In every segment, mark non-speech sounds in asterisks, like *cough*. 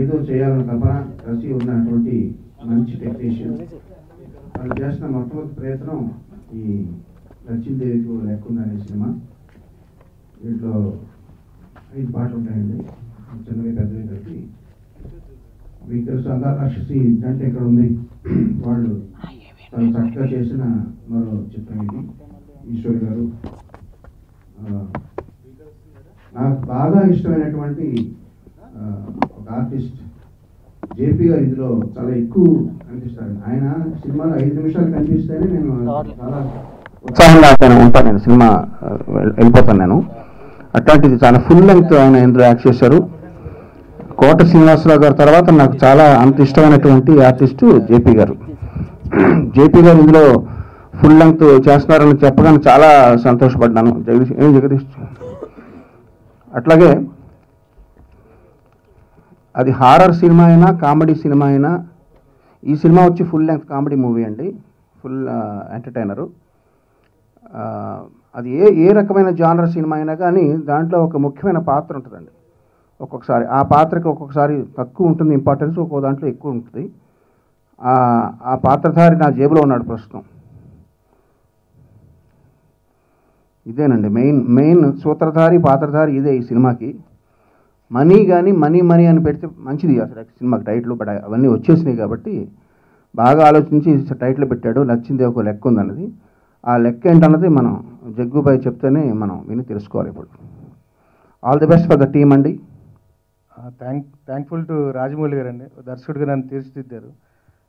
ఏదో చేయాలని తపన కలిసి ఉన్నటువంటి మంచి టెక్నీషియన్ వాళ్ళు చేసిన మొట్టమొదటి ప్రయత్నం ఈ లక్ష్మీదేవికి ఓ లెక్క అనే సినిమా. దీంట్లో ఐదు పాటలు ఉంటాయండి. చిన్నవి పెద్దవి కలిపి. మీకు తెలుసు అందారాక్షసి అంటే ఇక్కడ ఉంది. వాళ్ళు చాలా చక్కగా చేసిన మరో చిత్రం ఇది ఈశ్వర్ గారు. నాకు బాగా ఇష్టమైనటువంటి ఒక ఆర్టిస్ట్ జేపీ గారు ఇందులో చాలా ఎక్కువ కనిపిస్తారు. ఆయన సినిమాలో ఐదు నిమిషాలు కనిపిస్తేనే నేను చాలా ఉత్సాహంగా ఉంటాను నేను సినిమా వెళ్ళిపోతాను నేను. అట్లాంటిది చాలా ఫుల్ లెంగ్త్ ఆయన ఇందులో యాక్ట్ చేశారు. కోట శ్రీనివాసరావు గారి తర్వాత నాకు చాలా అంత ఇష్టమైనటువంటి ఆర్టిస్టు జేపీ గారు. జేపీ గారు ఇందులో ఫుల్ లెంగ్త్ చేస్తున్నారని చెప్పగానే చాలా సంతోషపడ్డాను. జగదీష్ ఏం జగదీష్? అట్లాగే అది హారర్ సినిమా అయినా కామెడీ సినిమా అయినా ఈ సినిమా వచ్చి ఫుల్ లెంగ్త్ కామెడీ మూవీ అండి. ఫుల్ ఎంటర్టైనరు అది ఏ ఏ రకమైన జానర్ సినిమా అయినా కానీ దాంట్లో ఒక ముఖ్యమైన పాత్ర ఉంటుందండి. ఒక్కొక్కసారి ఆ పాత్రకి ఒక్కొక్కసారి తక్కువ ఉంటుంది ఇంపార్టెన్స్ ఒక్కో దాంట్లో ఎక్కువ ఉంటుంది. ఆ- ఆ పాత్రధారి నా జేబులో ఉన్నాడు ప్రస్తుతం. ఇదేనండి మెయిన్ మెయిన్ సూత్రధారి పాత్రధారి ఇదే ఈ సినిమాకి మనీ కానీ మనీ మనీ అని పెడితే మంచిది అసలు సినిమాకి టైటిల్ బట్ అవన్నీ వచ్చేసినాయి కాబట్టి బాగా ఆలోచించి టైటిల్ పెట్టాడు నచ్చింది ఒక లెక్క ఉందన్నది. ఆ లెక్క ఏంటన్నది మనం జగ్గుబాయ్ చెప్తేనే మనం విని తెలుసుకోవాలి ఇప్పుడు. All the best for the team అండి. Thank thankful to Rajamouli garu అండి దర్శకుడిగా నన్ను తీర్చిదిద్దారు.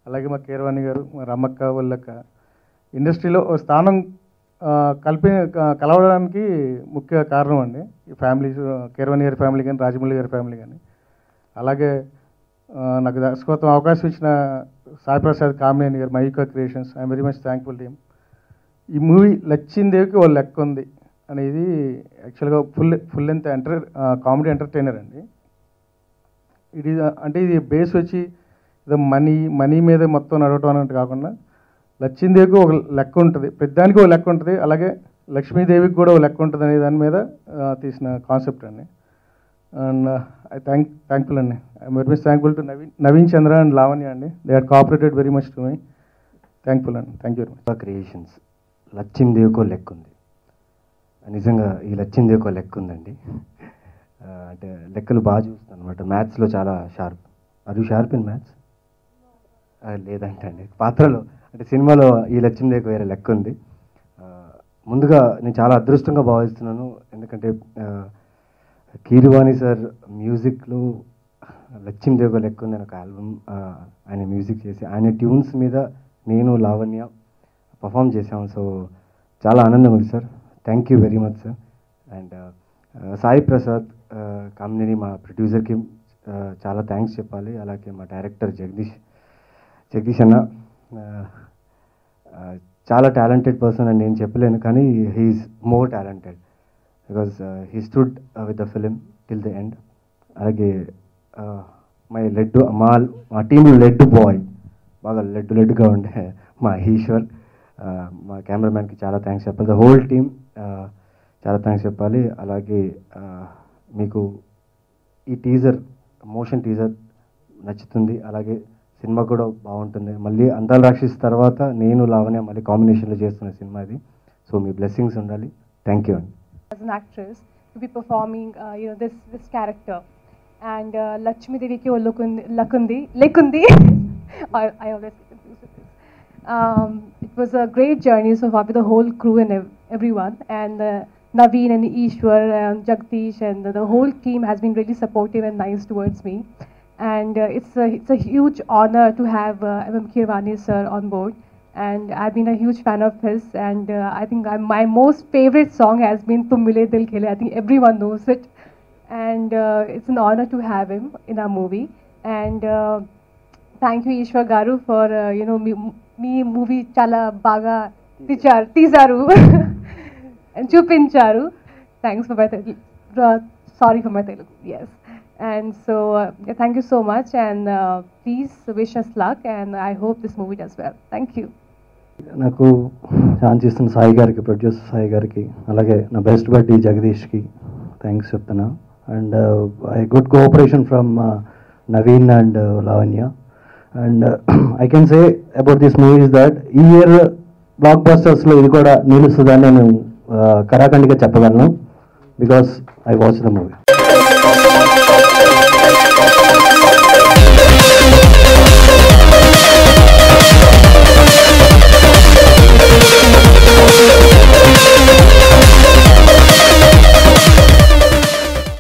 అలాగే మా కీరవాణి గారు మా రమ్మక్క వల్లక్క. ఇండస్ట్రీలో ఓ స్థానం కలిపి కలవడానికి ముఖ్య కారణం అండి. ఈ ఫ్యామిలీస్ కీరవాణి గారి ఫ్యామిలీ కానీ రాజమౌళి గారి ఫ్యామిలీ కానీ. అలాగే నాకు దర్శకత్వం అవకాశం ఇచ్చిన Sai Prasad Kamineni garu Maika creations. I'm very much thankful team ఈ మూవీ లచ్చిందేవికి వాళ్ళు లెక్క ఉంది అనేది యాక్చువల్గా full full length enter comedy entertainer అండి. ఇది అంటే ఇది బేస్ వచ్చి ఏదో మనీ మనీ మీద మొత్తం నడవటం అన్నట్టు కాకుండా లచ్చిందేవికి ఒక లెక్క ఉంటుంది. పెద్దానికి ఒక లెక్క ఉంటుంది. అలాగే లక్ష్మీదేవికి కూడా ఒక లెక్క ఉంటుంది అనే దాని మీద తీసిన కాన్సెప్ట్ అండి. అండ్ ఐ థ్యాంక్ థ్యాంక్ఫుల్ అండి. I very much thankful to Naveen Naveen Chandra and Lavanya అండి. They had cooperated very much to my thankful అండి. Thank you very much creations లచ్చిందేవికో లెక్క ఉంది. నిజంగా ఈ లచ్చిందేవికో లెక్క ఉందండి. అంటే లెక్కలు బాగా చూస్తాను అనమాట మ్యాథ్స్లో చాలా షార్ప్ అది షార్ప్ ఇన్ మ్యాథ్స్ లేదంటే అండి పాత్రలో అంటే సినిమాలో ఈ లచ్చిందేవికి వేరే లెక్క ఉంది. ముందుగా నేను చాలా అదృష్టంగా భావిస్తున్నాను. ఎందుకంటే కీరువాణి సార్ మ్యూజిక్లో లక్ష్మీదేవిగా లెక్క ఉంది ఒక ఆల్బమ్ ఆయన మ్యూజిక్ చేసి ఆయన ట్యూన్స్ మీద నేను లావణ్య పర్ఫామ్ చేశాము. సో చాలా ఆనందం ఉంది sir. Thank you very much sir. And Sai Prasad Kamineni మా ప్రొడ్యూసర్కి చాలా థ్యాంక్స్ చెప్పాలి. అలాగే మా డైరెక్టర్ జగదీష్ జగదీష్ అన్న చాలా టాలెంటెడ్ పర్సన్ అని నేను చెప్పలేను కానీ he's more talented because he stood with the film till the end అలాగే uh, మై లెడ్ మా మా టీంలో లెడ్ బాయ్ బాగా లెడ్ లెడ్గా ఉండే *laughs* మా ఈశ్వర్ మా కెమెరామ్యాన్కి చాలా థ్యాంక్స్ చెప్పాలి. ద హోల్ టీమ్ చాలా థ్యాంక్స్ చెప్పాలి. అలాగే మీకు ఈ టీజర్ మోషన్ టీజర్ నచ్చుతుంది. అలాగే సినిమా కూడా బాగుంటుంది మళ్ళీ అందాలు రాక్షిస్ తర్వాత నేను లావనే మళ్ళీ కాంబినేషన్లో చేస్తున్న సినిమా ఇది సో మీ బ్లెస్సింగ్స్ ఉండాలి థ్యాంక్ యూ అండి as an actress to be performing you know this this character and లక్ష్మీదేవికి ఒళ్ళుకుంది లక్కుంది లెక్కుంది I always it was a great journey so what the whole crew and everyone and Naveen and Ishwar and Jagdish and the, the whole team has been really supportive and nice towards. And uh, it's a, it's a huge honor to have M.M. Kirwani sir on board and I've been a huge fan of his. And uh, I think i my most favorite song has been "Tum Mile Dil Khele." I think everyone knows it, and uh, it's an honor to have him in our movie. And uh, thank you, Ishwar Garu, for uh, you know me, me movie chala baga teacher teasaru *laughs* and chupincharu. Thanks for my sorry for my Telugu. Yes. And so, uh, you thank you so much, and uh, please wish us luck. And I hope this movie does well. Thank you. నాకు chance ఇస్తున్న సాయి గారికి producer Sai గారికి అలాగే నా best బడ్డీ జగదీష్కి thanks చెప్తున్నా and I good cooperation from Naveen and Lavanya and I can say about this movies that ఈ ఇయర్ బ్లాక్ బస్టర్స్లో ఇది కూడా నిలుస్తుందని నేను uh, కరాఖండిగా చెప్పగలను because I watch the movie